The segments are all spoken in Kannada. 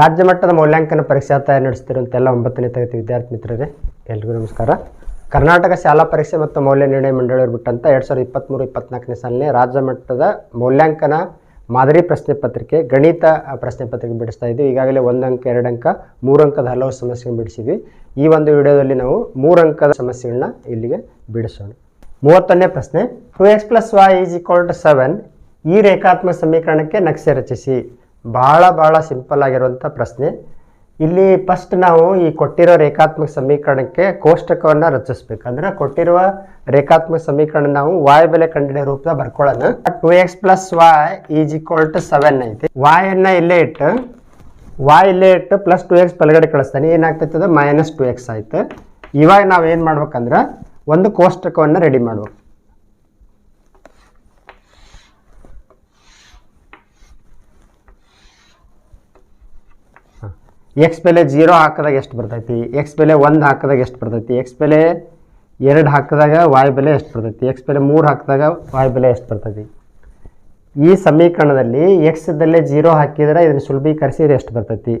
ರಾಜ್ಯ ಮಟ್ಟದ ಮೌಲ್ಯಾಂಕನ ಪರೀಕ್ಷಾ ತಯಾರಿ ನಡೆಸ್ತಿರುವಂಥ ಎಲ್ಲ ಒಂಬತ್ತನೇ ತರಗತಿ ವಿದ್ಯಾರ್ಥಿ ಮಿತ್ರರೇ, ಎಲ್ರಿಗೂ ನಮಸ್ಕಾರ. ಕರ್ನಾಟಕ ಶಾಲಾ ಪರೀಕ್ಷೆ ಮತ್ತು ಮೌಲ್ಯ ನಿರ್ಣಯ ಮಂಡಳಿಯವರು ಬಿಟ್ಟಂಥ ಎರಡು ಸಾವಿರದ ಇಪ್ಪತ್ತ್ಮೂರು ಇಪ್ಪತ್ನಾಲ್ಕನೇ ಸಾಲಿನ ರಾಜ್ಯ ಮಟ್ಟದ ಮೌಲ್ಯಾಂಕನ ಮಾದರಿ ಪ್ರಶ್ನೆ ಪತ್ರಿಕೆ, ಗಣಿತ ಪ್ರಶ್ನೆ ಪತ್ರಿಕೆ ಬಿಡಿಸ್ತಾ ಇದ್ವಿ. ಈಗಾಗಲೇ ಒಂದು ಅಂಕ, ಎರಡು ಅಂಕ, ಮೂರು ಅಂಕದ ಹಲವು ಸಮಸ್ಯೆಗಳನ್ನು ಬಿಡಿಸಿದ್ವಿ. ಈ ಒಂದು ವಿಡಿಯೋದಲ್ಲಿ ನಾವು ಮೂರು ಅಂಕದ ಸಮಸ್ಯೆಗಳನ್ನ ಇಲ್ಲಿಗೆ ಬಿಡಿಸೋಣ. ಮೂವತ್ತೊಂದನೇ ಪ್ರಶ್ನೆ two x plus y is equal to seven ಈ ರೇಖಾತ್ಮಕ ಸಮೀಕರಣಕ್ಕೆ ನಕ್ಷೆ ರಚಿಸಿ. ಭಾಳ ಭಾಳ ಸಿಂಪಲ್ ಆಗಿರುವಂಥ ಪ್ರಶ್ನೆ. ಇಲ್ಲಿ ಫಸ್ಟ್ ನಾವು ಈ ಕೊಟ್ಟಿರೋ ರೇಖಾತ್ಮಕ ಸಮೀಕರಣಕ್ಕೆ ಕೋಷ್ಟಕವನ್ನು ರಚಿಸ್ಬೇಕು. ಅಂದರೆ ಕೊಟ್ಟಿರುವ ರೇಖಾತ್ಮಕ ಸಮೀಕರಣ ನಾವು ವಾಯ್ ಬೆಲೆ ಕಂಡಿಡಿಯೋ ರೂಪದ ಬರ್ಕೊಳ್ಳೋಣ. Two x plus y is equal to seven ಐತಿ. ವಾಯ್ ಅನ್ನ ಇಲ್ಲೇ ಇಟ್ಟು ವಾಯ್ ಇಲ್ಲೇ ಇಟ್ಟು ಪ್ಲಸ್ ಟು ಎಕ್ಸ್ ಬಲಗಡೆ ಕಳಿಸ್ತಾನೆ. ಏನಾಗ್ತೈತೆ ಮೈನಸ್ ಟು ಎಕ್ಸ್ ಆಯಿತು. ಇವಾಗ ನಾವು ಏನು ಮಾಡ್ಬೇಕಂದ್ರೆ ಒಂದು ಕೋಷ್ಟಕವನ್ನು ರೆಡಿ ಮಾಡ್ಬೇಕು. ಎಕ್ಸ್ ಬೆಲೆ ಜೀರೋ ಹಾಕಿದಾಗ ಎಷ್ಟು ಬರ್ತೈತಿ? ಎಕ್ಸ್ ಬೆಲೆ ಒಂದು ಹಾಕಿದಾಗ ಎಷ್ಟು ಬರ್ತೈತಿ? ಎಕ್ಸ್ ಬೆಲೆ ಎರಡು ಹಾಕಿದಾಗ ವಾಯ್ ಬೆಲೆ ಎಷ್ಟು ಬರ್ತೈತಿ? ಎಕ್ಸ್ ಬೆಲೆ ಮೂರು ಹಾಕಿದಾಗ ವಾಯ್ ಬೆಲೆ ಎಷ್ಟು ಬರ್ತೈತಿ? ಈ ಸಮೀಕರಣದಲ್ಲಿ ಎಕ್ಸ್ದಲ್ಲೇ ಜೀರೋ ಹಾಕಿದ್ರೆ ಇದನ್ನು ಸುಲಭೀಕರಿಸಿದ್ರೆ ಎಷ್ಟು ಬರ್ತೈತಿ?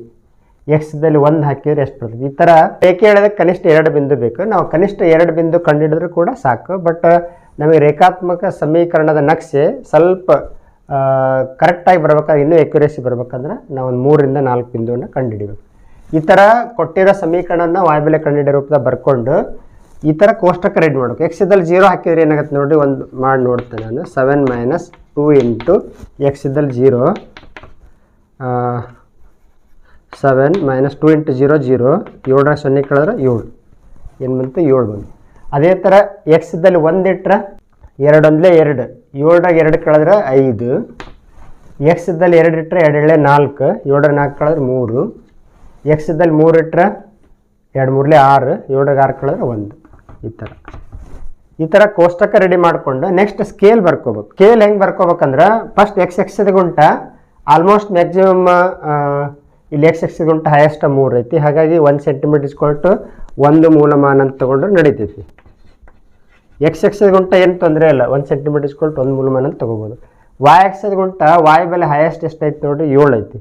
ಎಕ್ಸ್ದಲ್ಲಿ ಒಂದು ಹಾಕಿದರೆ ಎಷ್ಟು ಬರ್ತೈತಿ? ಈ ಥರ ರೇಖೆ ಹೇಳಿದಾಗ ಕನಿಷ್ಠ ಎರಡು ಬಿಂದು ಬೇಕು. ನಾವು ಕನಿಷ್ಠ ಎರಡು ಬಿಂದು ಕಂಡುಹಿಡಿದ್ರೂ ಕೂಡ ಸಾಕು. ಬಟ್ ನಮಗೆ ರೇಖಾತ್ಮಕ ಸಮೀಕರಣದ ನಕ್ಷೆ ಸ್ವಲ್ಪ ಕರೆಕ್ಟಾಗಿ ಬರ್ಬೇಕಾದ್ರೆ, ಇನ್ನೂ ಎಕ್ಯುರೇಸಿ ಬರ್ಬೇಕಂದ್ರೆ ನಾವು ಒಂದು ಮೂರರಿಂದ ನಾಲ್ಕು ಬಿಂದುವನ್ನು ಕಂಡುಹಿಡಿಬೇಕು ಈ ಥರ ಕೊಟ್ಟಿರೋ ಸಮೀಕರಣನ ವಾಯುಬೆಲೆ ಕಂಡುಹಿಡಿಯೋ ರೂಪದಾಗ ಬರ್ಕೊಂಡು ಈ ಥರ ಕೋಷ್ಟಕ್ಕೆ ರೆಡಿ ಮಾಡಬೇಕು. ಎಕ್ಸ್ ಇದ್ದಲ್ಲಿ ಜೀರೋ ಹಾಕಿದರೆ ಏನಾಗುತ್ತೆ ನೋಡಿ, ಒಂದು ಮಾಡಿ ನೋಡ್ತೇನೆ ನಾನು. Seven minus two into x ಇದ್ದಲ್ಲಿ zero seven minus two into zero zero ಏಳರ ಸೊನ್ನೆ ಕಳೆದ್ರೆ ಏಳು. ಏನು ಬಂತು? ಏಳು ಬಂತು. ಅದೇ ಥರ ಎಕ್ಸ್ ಇದ್ದಲ್ಲಿ ಒಂದು ಇಟ್ರೆ ಎರಡು ಒಂದಲೇ ಎರಡು. ಏಳ್ರಾಗ ಎರಡು ಕಳೆದ್ರೆ ಐದು. ಎಕ್ಸ್ ಇದ್ದಲ್ಲಿ ಎರಡು ಇಟ್ಟರೆ ಎರಡು ಎಳೆ ನಾಲ್ಕು. ಏಳರ ನಾಲ್ಕು ಕಳೆದ್ರೆ ಮೂರು. ಎಕ್ಸ್ ಇದ್ದಲ್ಲಿ ಮೂರು ಇಟ್ಟರೆ ಎರಡು ಮೂರಲೆ ಆರು. ಏಳ್ರಾಗ ಆರು ಕಳೆದ್ರೆ ಒಂದು. ಈ ಥರ. ಈ ಥರ ಕೋಷ್ಟಕ ರೆಡಿ ಮಾಡಿಕೊಂಡು ನೆಕ್ಸ್ಟ್ ಸ್ಕೇಲ್ ಬರ್ಕೋಬೇಕು. ಸ್ಕೇಲ್ ಹೆಂಗೆ ಬರ್ಕೋಬೇಕಂದ್ರೆ ಫಸ್ಟ್ ಎಕ್ಸ್ ಎಕ್ಸ್ ಗುಂಟ ಆಲ್ಮೋಸ್ಟ್ ಮ್ಯಾಕ್ಸಿಮಮ್ ಇಲ್ಲಿ ಎಕ್ಸ್ ಎಕ್ಸ್ ಗುಂಟ ಹೈಯೆಸ್ಟ್ ಮೂರು ಐತಿ ಹಾಗಾಗಿ ಒಂದು ಸೆಂಟಿಮೀಟರ್ ಇಸ್ಕೊಟ್ಟು ಒಂದು ಮೂಲಮಾನ ಅಂತ ತೊಗೊಂಡ್ರೆ ನಡೀತೈತಿ. ಎಕ್ಸ್ ಎಕ್ಸ್ ಗುಂಟ ಏನು ತೊಂದರೆ ಇಲ್ಲ. ಒಂದು ಸೆಂಟಿಮೀಟರ್ ಇಸ್ಕೊಟ್ಟು ಒಂದು ಮೂಲಮಾನ ಅಂತ ತೊಗೋಬೋದು. ವಾಯ್ ಎಕ್ಸ್ ಗುಂಟ ವಾಯ್ ಬೆಲೆ ಹೈಯೆಸ್ಟ್ ಎಷ್ಟೈತಿ ನೋಡಿ ಏಳು ಐತಿ.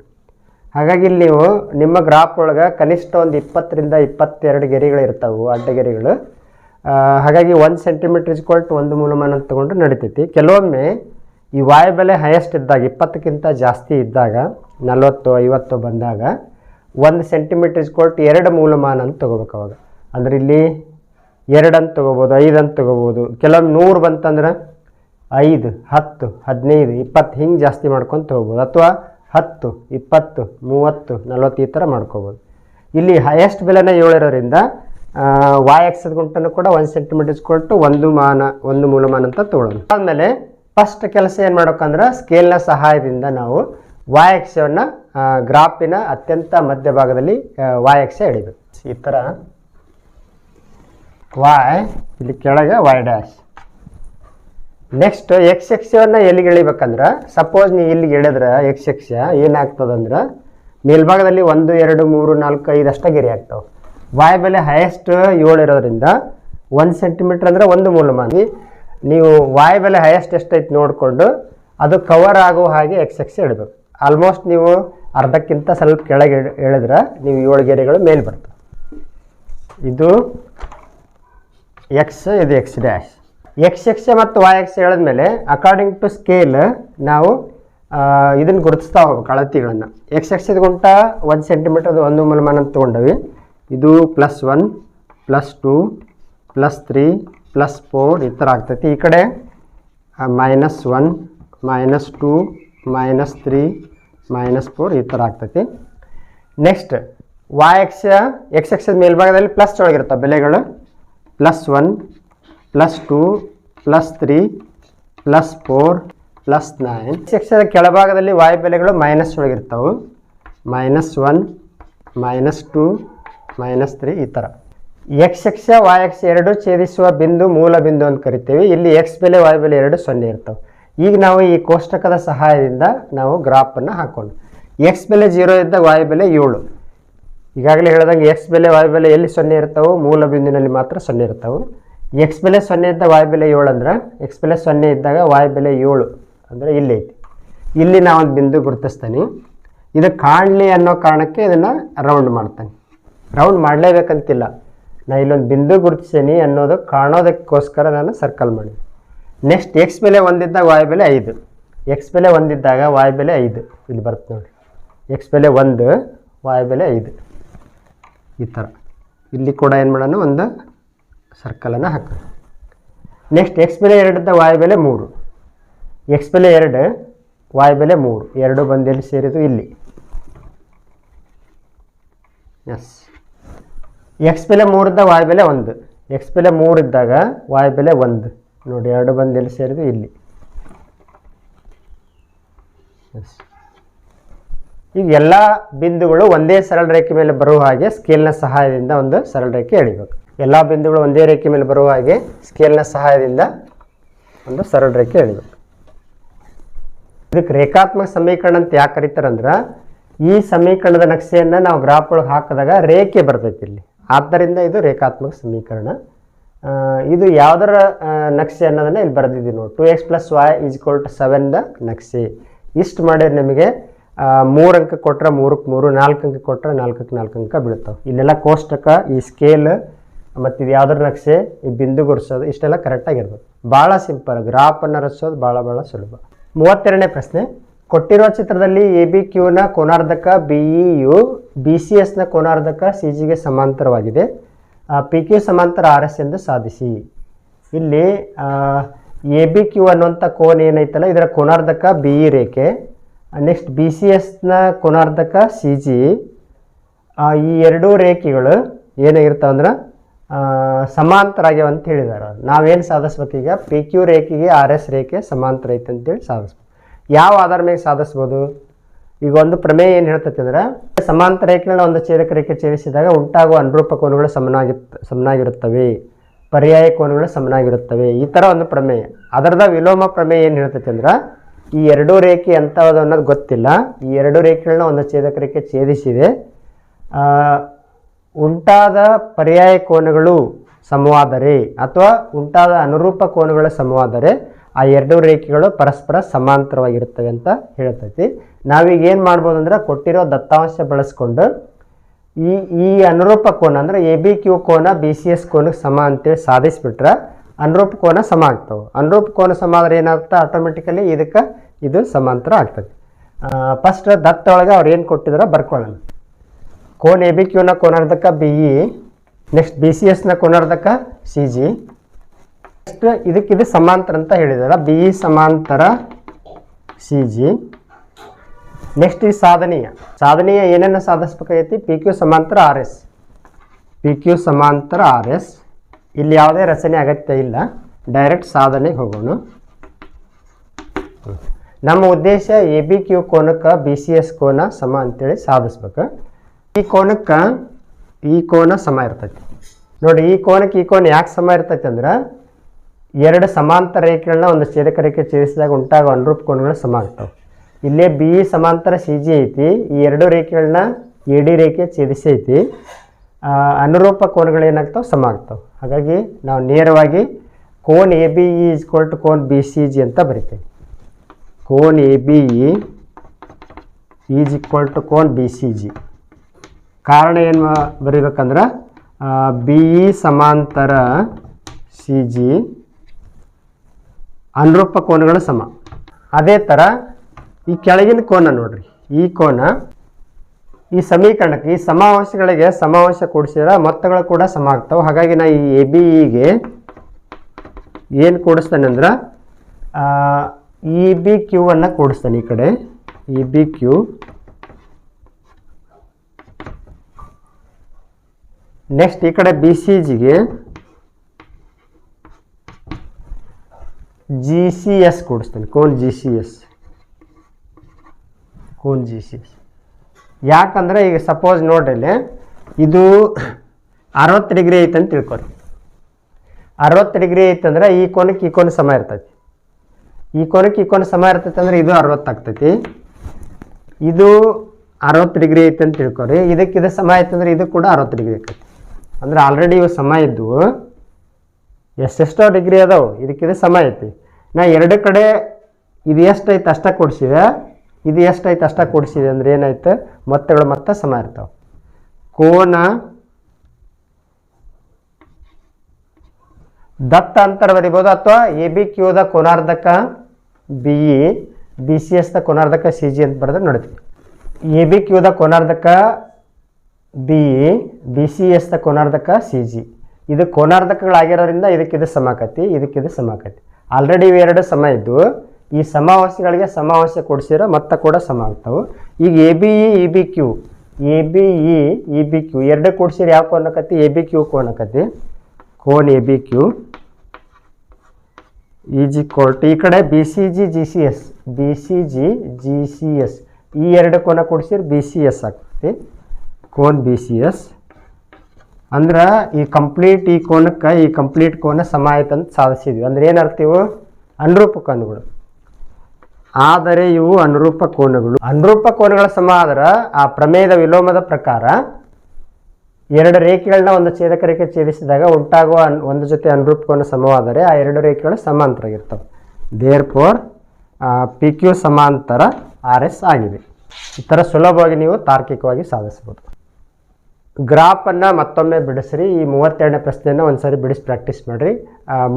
ಹಾಗಾಗಿ ಇಲ್ಲಿ ನೀವು ನಿಮ್ಮ ಗ್ರಾಫ್ ಒಳಗೆ ಕನಿಷ್ಠ ಒಂದು ಇಪ್ಪತ್ತರಿಂದ ಇಪ್ಪತ್ತೆರಡು ಗೆರೆಗಳು ಇರ್ತಾವೆ, ಅಡ್ಡ ಗೆರೆಗಳು. ಹಾಗಾಗಿ ಒಂದು ಸೆಂಟಿಮೀಟರ್ ಇಸ್ಕೊಟ್ಟು ಒಂದು ಮೂಲಮಾನ ಅಂತ ತೊಗೊಂಡು ನಡಿತೈತಿ. ಕೆಲವೊಮ್ಮೆ ಈ ವಾಯು ಬೆಲೆ ಹೈಯೆಸ್ಟ್ ಇದ್ದಾಗ, ಇಪ್ಪತ್ತಕ್ಕಿಂತ ಜಾಸ್ತಿ ಇದ್ದಾಗ, ನಲವತ್ತು, ಐವತ್ತು ಬಂದಾಗ, ಒಂದು ಸೆಂಟಿಮೀಟರ್ ಇಸ್ಕೊಟ್ಟು ಎರಡು ಮೂಲಮಾನ ಅಂತ ತೊಗೋಬೇಕು ಅವಾಗ. ಅಂದರೆ ಇಲ್ಲಿ ಎರಡು ಅಂತ ತೊಗೋಬೋದು ಐದು ಅಂತ ತೊಗೋಬೋದು. ಕೆಲವೊಮ್ಮೆ ನೂರು ಬಂತಂದ್ರೆ ಐದು, ಹತ್ತು, ಹದಿನೈದು, ಇಪ್ಪತ್ತು ಹಿಂಗೆ ಜಾಸ್ತಿ ಮಾಡ್ಕೊಂಡು ತೊಗೋಬೋದು. ಅಥವಾ ಹತ್ತು, ಇಪ್ಪತ್ತು, ಮೂವತ್ತು, ನಲ್ವತ್ತು ಈ ಥರ ಮಾಡ್ಕೋಬೋದು. ಇಲ್ಲಿ ಹೈಯೆಸ್ಟ್ ಬೆಲೆನ ಏಳಿರೋದ್ರಿಂದ ವಾಯ್ ಎಕ್ಸದ ಗುಂಟನ್ನು ಕೂಡ ಒಂದು ಸೆಂಟಿಮೀಟರ್ ಕೊಟ್ಟು ಒಂದು ಮಾನ, ಒಂದು ಮೂಲಮಾನ ಅಂತ ತೊಗೊಳ್ಳೋಣ ಆದಮೇಲೆ ಫಸ್ಟ್ ಕೆಲಸ ಏನು ಮಾಡ್ಬೇಕಂದ್ರೆ ಸ್ಕೇಲ್ನ ಸಹಾಯದಿಂದ ನಾವು ವಾಯ್ ಎಕ್ಸವನ್ನು ಗ್ರಾಫಿನ ಅತ್ಯಂತ ಮಧ್ಯಭಾಗದಲ್ಲಿ ವಾಯ್ ಎಕ್ಸೆ ಹಿಡಿಬೇಕು ಈ ಥರ ವಾಯ್ ಇಲ್ಲಿ ಕೆಳಗೆ ವಾಯ್ ಡ್ಯಾಶ್ ನೆಕ್ಸ್ಟ್ ಎಕ್ಸ್ ಎಕ್ಸ್ಯನ್ನು ಎಲ್ಲಿಗೆ ಇಳಿಬೇಕಂದ್ರೆ ಸಪೋಸ್ ನೀವು ಇಲ್ಲಿಗೆ ಇಳಿದ್ರೆ ಎಕ್ಸ್ ಎಕ್ಸ್ ಏನಾಗ್ತದಂದ್ರೆ, ಮೇಲ್ಭಾಗದಲ್ಲಿ ಒಂದು, ಎರಡು, ಮೂರು, ನಾಲ್ಕು ಅಷ್ಟೇ ಗೆರೆ ಆಗ್ತವೆ. ವಾಯ್ ಬೆಲೆ ಹೈಯೆಸ್ಟ್ ಏಳು ಇರೋದ್ರಿಂದ ಒಂದು ಸೆಂಟಿಮೀಟ್ರ್ ಅಂದರೆ ಒಂದು ಮೂಲಮಾನ. ನೀವು ವಾಯ್ ಬೆಲೆ ಹೈಯೆಸ್ಟ್ ಎಷ್ಟೈತೆ ನೋಡಿಕೊಂಡು ಅದು ಕವರ್ ಆಗೋ ಹಾಗೆ ಎಕ್ಸ್ ಎಕ್ಸ್ ಇಡಬೇಕು ಆಲ್ಮೋಸ್ಟ್ ನೀವು ಅರ್ಧಕ್ಕಿಂತ ಸ್ವಲ್ಪ ಕೆಳಗೆ ಇಳಿದ್ರೆ ನೀವು ಏಳು ಗೆರೆಗಳು ಮೇಲೆ ಬರ್ತವೆ. ಇದು ಎಕ್ಸ್ ಇದು ಎಕ್ಸ್ ಡ್ಯಾಶ್ ಎಕ್ಸ್ ಎಕ್ಸ್ ಮತ್ತು ವೈ ಎಕ್ಸ್ ಹೇಳಿದ್ಮೇಲೆ ಅಕಾರ್ಡಿಂಗ್ ಟು ಸ್ಕೇಲ್ ನಾವು ಇದನ್ನು ಗುರುತಿಸ್ತಾ ಹೋಗ್ಬೇಕು ಅಳತಿಗಳನ್ನು. ಎಕ್ಸ್ ಎಕ್ಸ್ ಗುಂಟ, ಒಂದು ಸೆಂಟಿಮೀಟರ್ ಒಂದು ಮೂಲಮಾನ ಅಂತ ತೊಗೊಂಡವಿ. ಇದು plus one plus two plus three plus four ಈ ಥರ ಆಗ್ತೈತಿ. ಈ ಕಡೆ minus one minus two minus three minus four ಈ ಥರ ಆಗ್ತೈತಿ. Next y x x x ಮೇಲ್ಭಾಗದಲ್ಲಿ ಪ್ಲಸ್ ಒಳಗಿರ್ತಾವೆ ಬೆಲೆಗಳು. Plus one, plus two, plus three, plus four, plus nine. X ಕೆಳಭಾಗದಲ್ಲಿ ವಾಯು ಬೆಲೆಗಳು minus ಒಳಗಿರ್ತಾವೆ. Minus one, minus two, minus three ಈ ಥರ ಎಕ್ಸ್ ಎಕ್ಷ ವಾಯ್ ಎರಡು ಛೇದಿಸುವ ಬಿಂದು, ಮೂಲ ಬಿಂದು ಅಂತ ಕರಿತೀವಿ. ಇಲ್ಲಿ ಎಕ್ಸ್ ಬೆಲೆ ವಾಯು ಬೆಲೆ ಎರಡು ಸೊನ್ನೆ ಇರ್ತವೆ. ಈಗ ನಾವು ಈ ಕೋಷ್ಟಕದ ಸಹಾಯದಿಂದ ನಾವು ಗ್ರಾಫನ್ನು ಹಾಕೊಂಡು ಎಕ್ಸ್ ಬೆಲೆ ಜೀರೋ ಇದ್ದಾಗ ವಾಯು ಬೆಲೆ ಏಳು. ಈಗಾಗಲೇ ಹೇಳ್ದಂಗೆ ಎಕ್ಸ್ ಬೆಲೆ ವಾಯು ಬೆಲೆ ಎಲ್ಲಿ ಸೊನ್ನೆ ಇರ್ತಾವೆ ಮೂಲ ಬಿಂದುವಿನಲ್ಲಿ ಮಾತ್ರ ಸೊನ್ನೆ ಇರ್ತಾವೆ. ಎಕ್ಸ್ ಬೆಲೆ ಸೊನ್ನೆ ಇದ್ದ ವಾಯು ಬೆಲೆ ಏಳು ಅಂದ್ರೆ ಎಕ್ಸ್ ಬೆಲೆ ಸೊನ್ನೆ ಇದ್ದಾಗ ವಾಯು ಬೆಲೆ ಏಳು ಅಂದರೆ ಇಲ್ಲಿ ಐತಿ. ಇಲ್ಲಿ ನಾ ಒಂದು ಬಿಂದು ಗುರುತಿಸ್ತೀನಿ. ಇದು ಕಾಣಲಿ ಅನ್ನೋ ಕಾರಣಕ್ಕೆ ಇದನ್ನು ರೌಂಡ್ ಮಾಡ್ತಾನೆ. ರೌಂಡ್ ಮಾಡಲೇಬೇಕಂತಿಲ್ಲ. ನಾ ಇಲ್ಲೊಂದು ಬಿಂದು ಗುರುತಿಸೀನಿ ಅನ್ನೋದು ಕಾಣೋದಕ್ಕೋಸ್ಕರ ನಾನು ಸರ್ಕಲ್ ಮಾಡಿ ನೆಕ್ಸ್ಟ್ ಎಕ್ಸ್ ಬೆಲೆ ಒಂದಿದ್ದಾಗ ವಾಯ್ ಬೆಲೆ ಐದು. ಎಕ್ಸ್ ಬೆಲೆ ಒಂದಿದ್ದಾಗ ವಾಯ್ ಬೆಲೆ ಐದು. ಇಲ್ಲಿ ಬರುತ್ತೆ ನೋಡಿ. ಎಕ್ಸ್ ಬೆಲೆ ಒಂದು ವಾಯ್ ಬೆಲೆ ಐದು. ಈ ಥರ ಇಲ್ಲಿ ಕೂಡ ಏನು ಮಾಡೋಣ, ಒಂದು ಸರ್ಕಲನ್ನು ಹಾಕೋಣ ನೆಕ್ಸ್ಟ್ ಎಕ್ಸ್ ಬೆಲೆ ಎರಡದ ವಾಯ್ ಬೆಲೆ ಮೂರು. ಎಕ್ಸ್ ಬೆಲೆ ಎರಡು ವಾಯ್ ಬೆಲೆ ಮೂರು. ಎರಡು ಬಂದು ಎಲ್ಲಿ ಸೇರಿದು ಇಲ್ಲಿ. ಎಸ್ ಎಕ್ಸ್ ಬೆಲೆ ಮೂರಿದ್ದ ವಾಯ್ ಬೆಲೆ ಒಂದು. ಎಕ್ಸ್ ಬೆಲೆ ಮೂರು ಇದ್ದಾಗ ವಾಯ್ ಬೆಲೆ ಒಂದು. ನೋಡಿ, ಎರಡು ಬಂದು ಎಲ್ಲಿ ಸೇರಿದು ಇಲ್ಲಿ. ಎಸ್ ಈಗ ಎಲ್ಲ ಬಿಂದುಗಳು ಒಂದೇ ಸರಳ ರೇಖೆ ಮೇಲೆ ಬರುವ ಹಾಗೆ ಸ್ಕೇಲ್ನ ಸಹಾಯದಿಂದ ಒಂದು ಸರಳ ರೇಖೆ ಎಳಿಬೇಕು. ಎಲ್ಲ ಬಿಂದುಗಳು ಒಂದೇ ರೇಖೆ ಮೇಲೆ ಬರುವ ಹಾಗೆ ಸ್ಕೇಲ್ನ ಸಹಾಯದಿಂದ ಒಂದು ಸರಳ ರೇಖೆ ಎಳಿಬೇಕು. ಇದಕ್ಕೆ ರೇಖಾತ್ಮಕ ಸಮೀಕರಣ ಅಂತ ಯಾಕೆ ಕರೀತಾರಂದ್ರೆ ಈ ಸಮೀಕರಣದ ನಕ್ಷೆಯನ್ನು ನಾವು ಗ್ರಾಫ್ ಒಳಗೆ ಹಾಕಿದಾಗ ರೇಖೆ ಬರ್ತೈತಿ ಇಲ್ಲಿ. ಆದ್ದರಿಂದ ಇದು ರೇಖಾತ್ಮಕ ಸಮೀಕರಣ. ಇದು ಯಾವುದರ ನಕ್ಷೆ ಅನ್ನೋದನ್ನ ಇಲ್ಲಿ ಬರೆದಿದ್ದೀವಿ ನೋಡಿ. Two x plus y is equal seven the ನಕ್ಷೆ. ಇಷ್ಟು ಮಾಡಿದ್ರೆ ನಿಮಗೆ ಮೂರು ಅಂಕ ಕೊಟ್ಟರೆ ಮೂರಕ್ಕೆ ಮೂರು, ನಾಲ್ಕು ಅಂಕ ಕೊಟ್ಟರೆ ನಾಲ್ಕಕ್ಕೆ ನಾಲ್ಕು ಅಂಕ ಬೀಳ್ತಾವೆ. ಇಲ್ಲೆಲ್ಲ ಕೋಷ್ಟಕ, ಈ ಸ್ಕೇಲ್ ಮತ್ತು ಇದು ಯಾವ್ದ್ರ ನಕ್ಷೆ, ಈ ಬಿಂದು ಗುರ್ಸೋದು ಇಷ್ಟೆಲ್ಲ ಕರೆಕ್ಟಾಗಿರ್ಬೇಕು ಭಾಳ ಸಿಂಪಲ್ ಗ್ರಾಫನ್ನು ರಚಿಸೋದು ಭಾಳ ಭಾಳ ಸುಲಭ. ಮೂವತ್ತೆರಡನೇ ಪ್ರಶ್ನೆ ಕೊಟ್ಟಿರುವ ಚಿತ್ರದಲ್ಲಿ ಎ ಬಿ ಕ್ಯೂನ ಕೋನಾರ್ಧಕ ಬಿ ಇ ಯು ಬಿ ಸಿ ಎಸ್ನ ಕೋನಾರ್ಧಕ ಸಿ ಜಿಗೆ ಸಮಾಂತರವಾಗಿದೆ. ಪಿ ಕ್ಯೂ ಸಮಾಂತರ ಆರ್ ಎಸ್ ಎಂದು ಸಾಧಿಸಿ. ಇಲ್ಲಿ ಎ ಬಿ ಕ್ಯೂ ಅನ್ನುವಂಥ ಕೋನ್ ಏನೈತಲ್ಲ, ಇದರ ಕೋನಾರ್ಧಕ ಬಿ ಇ ರೇಖೆ. ನೆಕ್ಸ್ಟ್ ಬಿ ಸಿ ಎಸ್ನ ಕೋನಾರ್ಧಕ ಸಿ ಜಿ ಈ ಎರಡೂ ರೇಖೆಗಳು ಏನಾಗಿರ್ತಾವೆ ಅಂದ್ರೆ ಆ, ಸಮಾಂತರ ಆಗ್ಯಾವ ಅಂತ ಹೇಳಿದಾರೆ. ನಾವೇನು ಸಾಧಿಸ್ಬೇಕೀಗ ಪಿ ಕ್ಯೂ ರೇಖೆಗೆ ಆರ್ ಎಸ್ ರೇಖೆ ಸಮಾಂತರ ಐತೆ ಅಂತೇಳಿ ಸಾಧಿಸ್ಬೋದು ಯಾವ ಆಧಾರ ಮೇಲೆ ಸಾಧಿಸ್ಬೋದು? ಈಗ ಒಂದು ಪ್ರಮೇಯ ಏನು ಹೇಳ್ತೈತೆ ಅಂದ್ರೆ ಸಮಾಂತರ ರೇಖೆಗಳನ್ನ ಒಂದು ಛೇದಕ ರೇಖೆ ಛೇದಿಸಿದಾಗ ಉಂಟಾಗುವ ಅನುರೂಪ ಕೋನಗಳು ಸಮನಾಗಿ ಸಮನಾಗಿರುತ್ತವೆ. ಪರ್ಯಾಯ ಕೋನಗಳು ಸಮನಾಗಿರುತ್ತವೆ. ಈ ಥರ ಒಂದು ಪ್ರಮೇಯ. ಅದರದ ವಿಲೋಮ ಪ್ರಮೇಯ ಏನು ಹೇಳ್ತೈತೆ ಅಂದ್ರೆ ಈ ಎರಡೂ ರೇಖೆ ಎಂಥದ್ದು ಅನ್ನೋದು ಗೊತ್ತಿಲ್ಲ. ಈ ಎರಡು ರೇಖೆಗಳನ್ನ ಒಂದು ಛೇದಕ ರೇಖೆ ಛೇದಿಸಿದೆ. ಉಂಟಾದ ಪರ್ಯಾಯ ಕೋನಗಳು ಸಮವಾದರೆ ಅಥವಾ ಉಂಟಾದ ಅನುರೂಪ ಕೋನಗಳ ಸಮವಾದರೆ ಆ ಎರಡು ರೇಖೆಗಳು ಪರಸ್ಪರ ಸಮಾಂತರವಾಗಿರುತ್ತವೆ ಅಂತ ಹೇಳ್ತೈತಿ. ನಾವೀಗ ಏನು ಮಾಡ್ಬೋದು ಅಂದ್ರೆ ಕೊಟ್ಟಿರೋ ದತ್ತಾಂಶ ಬಳಸ್ಕೊಂಡು ಈ ಈ ಅನುರೂಪ ಕೋನ ಅಂದ್ರೆ ಎ ಬಿ ಕ್ಯೂ ಕೋನ ಬಿ ಸಿ ಎಸ್ ಕೋನಕ್ಕೆ ಸಮ ಅಂತೇಳಿ ಸಾಧಿಸ್ಬಿಟ್ರೆ ಅನುರೂಪ ಕೋನ ಸಮ ಆಗ್ತವೆ. ಅನುರೂಪ ಕೋನ ಸಮ ಆದರೆ ಏನಾಗುತ್ತೆ ಆಟೋಮೆಟಿಕಲಿ ಇದಕ್ಕೆ ಇದು ಸಮಾಂತರ ಆಗ್ತದೆ. ಫಸ್ಟ್ ದತ್ತ ಒಳಗೆ ಅವ್ರು ಏನು ಕೊಟ್ಟಿದಾರೋ ಬರ್ಕೊಳ್ಳೋಣ. ಕೋನ್ ಎ ಬಿ ಕ್ಯೂನ ಕೋನಾರ್ಧಕ B E, next B C ಎಸ್ನ ಕೋನಾರ್ಧಕ ಸಿ ಜಿ. ನೆಕ್ಸ್ಟ್ ಇದಕ್ಕೆ ಇದು ಸಮಾಂತರ ಅಂತ ಹೇಳಿದಾರೆ. ಬಿ ಇ ಸಮಾಂತರ ಸಿ ಜಿ. ನೆಕ್ಸ್ಟ್ ಈ ಸಾಧನೀಯ. ಸಾಧನೀಯ ಏನೇನು ಸಾಧಿಸ್ಬೇಕಾಗೈತಿ? ಪಿ ಕ್ಯೂ ಸಮಾಂತರ ಆರ್ ಎಸ್ ಪಿ ಕ್ಯೂ ಸಮಾಂತರ ಆರ್ ಎಸ್ ಇಲ್ಲಿ ಯಾವುದೇ ರಚನೆ ಅಗತ್ಯ ಇಲ್ಲ. ಡೈರೆಕ್ಟ್ ಸಾಧನೆಗೆ ಹೋಗೋಣ. ನಮ್ಮ ಉದ್ದೇಶ ಎ ಬಿ ಕ್ಯೂ ಕೋನಕ್ಕೆ ಬಿ ಸಿ ಎಸ್ ಕೋನ ಸಮ ಅಂತೇಳಿ ಸಾಧಿಸ್ಬೇಕು. ಈ ಕೋನಕ್ಕೆ ಈ ಕೋನ ಸಮ ಇರ್ತೈತಿ. ನೋಡಿ, ಈ ಕೋನಕ್ಕೆ ಈ ಕೋನ ಯಾಕೆ ಸಮ ಇರ್ತೈತಿ ಅಂದ್ರೆ, ಎರಡು ಸಮಾಂತರ ರೇಖೆಗಳನ್ನ ಒಂದು ಛೇದಕ ರೇಖೆ ಛೇದಿಸಿದಾಗ ಉಂಟಾಗೋ ಅನುರೂಪ ಕೋನಗಳು ಸಮ ಆಗ್ತಾವೆ. ಇಲ್ಲೇ ಬಿ ಸಮಾಂತರ ಸಿ ಜಿ ಐತಿ, ಈ ಎರಡು ರೇಖೆಗಳನ್ನ ಎ ಡಿ ರೇಖೆ ಛೇದಿಸೈತಿ. ಅನುರೂಪ ಕೋನಗಳು ಏನಾಗ್ತಾವೆ? ಸಮ ಆಗ್ತಾವೆ. ಹಾಗಾಗಿ ನಾವು ನೇರವಾಗಿ cone A B E is equal to cone B C G ಅಂತ ಬರಿತೇವೆ. Cone A B E is to cone B C G. ಕಾರಣ ಏನು ಬರೀಬೇಕಂದ್ರೆ ಬಿ ಇ ಸಮಾಂತರ ಸಿ ಜಿ ಅನುರೂಪ ಕೋನಗಳು ಸಮ. ಅದೇ ಥರ ಈ ಕೆಳಗಿನ ಕೋನ ನೋಡ್ರಿ. ಈ ಕೋನ ಈ ಸಮೀಕರಣಕ್ಕೆ ಈ ಸಮಾವೇಶಗಳಿಗೆ ಸಮಾವೇಶ ಕೂಡಿಸಿದ್ರೆ ಮೊತ್ತಗಳು ಕೂಡ ಸಮ ಆಗ್ತಾವೆ. ಹಾಗಾಗಿ ನಾ ಈ ಎ ಬಿ ಇಗೆ ಏನು ಕೊಡಿಸ್ತೇನೆ ಅಂದ್ರೆ ಇ ಬಿ ಕ್ಯೂ ಅನ್ನು ಕೂಡಿಸ್ತೇನೆ ಈ ಕಡೆ. ಇ ಬಿ ಕ್ಯೂ ನೆಕ್ಸ್ಟ್ ಈ ಕಡೆ ಬಿ ಸಿ ಜಿಗೆ ಜಿ ಸಿ ಎಸ್ ಕೊಡಿಸ್ತೇನೆ. ಕೋನ್ ಜಿ ಸಿ ಎಸ್ ಕೋನ್ ಜಿ ಸಿ ಎಸ್ ಯಾಕಂದ್ರೆ ಈಗ ಸಪೋಸ್ ನೋಡ್ರಿ ಇಲ್ಲಿ, ಇದು ಅರವತ್ತು ಡಿಗ್ರಿ ಐತೆ ಅಂತ ತಿಳ್ಕೊರಿ. ಅರವತ್ತು ಡಿಗ್ರಿ ಐತಂದ್ರೆ ಈ ಕೋನಕ್ಕೆ ಈ ಕೋನ ಸಮ ಇರ್ತೈತಿ. ಈ ಕೋನಕ್ಕೆ ಈ ಕೋನ ಸಮ ಇರ್ತೈತಿ ಅಂದ್ರೆ ಇದು ಅರವತ್ತು ಆಗ್ತೈತಿ. ಇದು ಅರವತ್ತು ಡಿಗ್ರಿ ಐತೆ ಅಂತ ತಿಳ್ಕೊರಿ. ಇದಕ್ಕೆ ಇದು ಸಮ ಐತಂದ್ರೆ ಇದು ಕೂಡ ಅರವತ್ತು ಡಿಗ್ರಿ ಆಗ್ತೈತಿ ಅಂದ್ರೆ ಆಲ್ರೆಡಿ ಇವು ಸಮ ಇದ್ದವು ಎಷ್ಟೆಷ್ಟೋ ಡಿಗ್ರಿ ಅದಾವೆ. ಇದಕ್ಕಿದು ಸಮ ಐತಿ. ನಾ ಎರಡು ಕಡೆ ಇದು ಎಷ್ಟೈತೆ ಅಷ್ಟೇ ಅಷ್ಟ ಕೊಡ್ಸಿದೆ. ಇದು ಎಷ್ಟಾಯ್ತು? ಅಷ್ಟ ಕೂಡಿಸಿದೆ ಅಂದ್ರೆ ಏನಾಯ್ತು? ಮೊತ್ತಗಳು ಮತ್ತೆ ಸಮ ಇರ್ತಾವೆ. ಕೋನ ದತ್ತ ಅಂತರ ಬರಿಬೋದು ಅಥವಾ ಎ ಬಿ ಕ್ಯೂದ ಕೋನಾರ್ಧಕ B E, B C S the ಕೋನಾರ್ಧಕ ಸಿ ಜಿ ಅಂತ ಬರೆದ್ರೆ ನೋಡ್ತೀವಿ ಎ ಬಿ ಕ್ಯೂದ ಕೋನಾರ್ಧಕ B E, B C S the ಕೋನಾರ್ಧಕ ಸಿ ಜಿ. ಇದು ಕೋನಾರ್ಧಕಗಳಾಗಿರೋದ್ರಿಂದ ಇದಕ್ಕಿದು ಸಮಾಕತಿ ಇದಕ್ಕಿದು ಸಮಾಕತಿ ಆಲ್ರೆಡಿ ಇವೆರಡು ಸಮ ಇದ್ದು ಈ ಸಮಾವಾಸ್ಯಗಳಿಗೆ ಸಮಾವಾಸ್ಯ ಕೊಡಿಸಿರೋ ಮತ್ತೆ ಕೂಡ ಸಮ ಆಗ್ತಾವೆ. ಈಗ A B E E B Q A B E E B Q ಎರಡು ಕೂಡಿಸಿರಿ ಯಾವ ಕೋನಕತಿ ಎ ಬಿ ಕ್ಯೂ ಕೋನಕತಿ ಕೋನ್ ಎ ಬಿ ಕ್ಯೂ ಈಜಿ ಕೋರ್ಟ್ ಈ ಕಡೆ B C G G C S B C G G C S ಈ ಎರಡು ಕೋನ ಕೂಡಿಸಿದ್ರೆ ಬಿ ಸಿ ಎಸ್ ಆಗ್ತೈತಿ. ಕೋನ್ ಬಿ ಸಿ ಎಸ್ ಅಂದ್ರೆ ಈ ಕಂಪ್ಲೀಟ್ ಈ ಕೋನಕ್ಕೆ ಈ ಕಂಪ್ಲೀಟ್ ಕೋನ ಸಮ ಆಯ್ತಂತ ಸಾಧಿಸಿದ್ವಿ. ಅಂದ್ರೆ ಏನು ಇವು? ಅನುರೂಪ ಕೋನಗಳು ಆದರೆ ಇವು ಅನುರೂಪ ಕೋನಗಳು. ಅನುರೂಪ ಕೋನಗಳ ಸಮ ಆದ್ರೆ ಆ ಪ್ರಮೇಯದ ವಿಲೋಮದ ಪ್ರಕಾರ ಎರಡು ರೇಖೆಗಳನ್ನ ಒಂದು ಛೇದಕ ರೇಖೆ ಛೇದಿಸಿದಾಗ ಉಂಟಾಗುವ ಒಂದು ಜೊತೆ ಅನುರೂಪ ಕೋನ ಸಮವಾದರೆ ಆ ಎರಡು ರೇಖೆಗಳು ಸಮಾಂತರಾಗಿರ್ತವೆ ದೇರ್ ಫೋರ್ ಪಿ ಕ್ಯೂ ಸಮಾಂತರ ಆರ್ ಎಸ್ ಆಗಿದೆ. ಈ ಥರ ಸುಲಭವಾಗಿ ನೀವು ತಾರ್ಕಿಕವಾಗಿ ಸಾಧಿಸ್ಬೋದು ಗ್ರಾಫನ್ನು ಮತ್ತೊಮ್ಮೆ ಬಿಡಿಸ್ರಿ. ಈ ಮೂವತ್ತೆರಡನೇ ಪ್ರಶ್ನೆಯನ್ನು ಒಂದು ಸಾರಿ ಬಿಡಿಸಿ ಪ್ರಾಕ್ಟೀಸ್ ಮಾಡಿರಿ.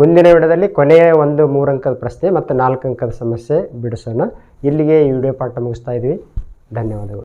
ಮುಂದಿನ ವಿಡಿಯೋದಲ್ಲಿ ಕೊನೆಯ ಒಂದು ಮೂರು ಅಂಕದ ಪ್ರಶ್ನೆ ಮತ್ತು ನಾಲ್ಕು ಅಂಕದ ಸಮಸ್ಯೆ ಬಿಡಿಸೋಣ. ಇಲ್ಲಿಗೆ ಈ ವಿಡಿಯೋ ಪಾಠ ಮುಗಿಸ್ತಾ ಇದ್ವಿ. ಧನ್ಯವಾದಗಳು.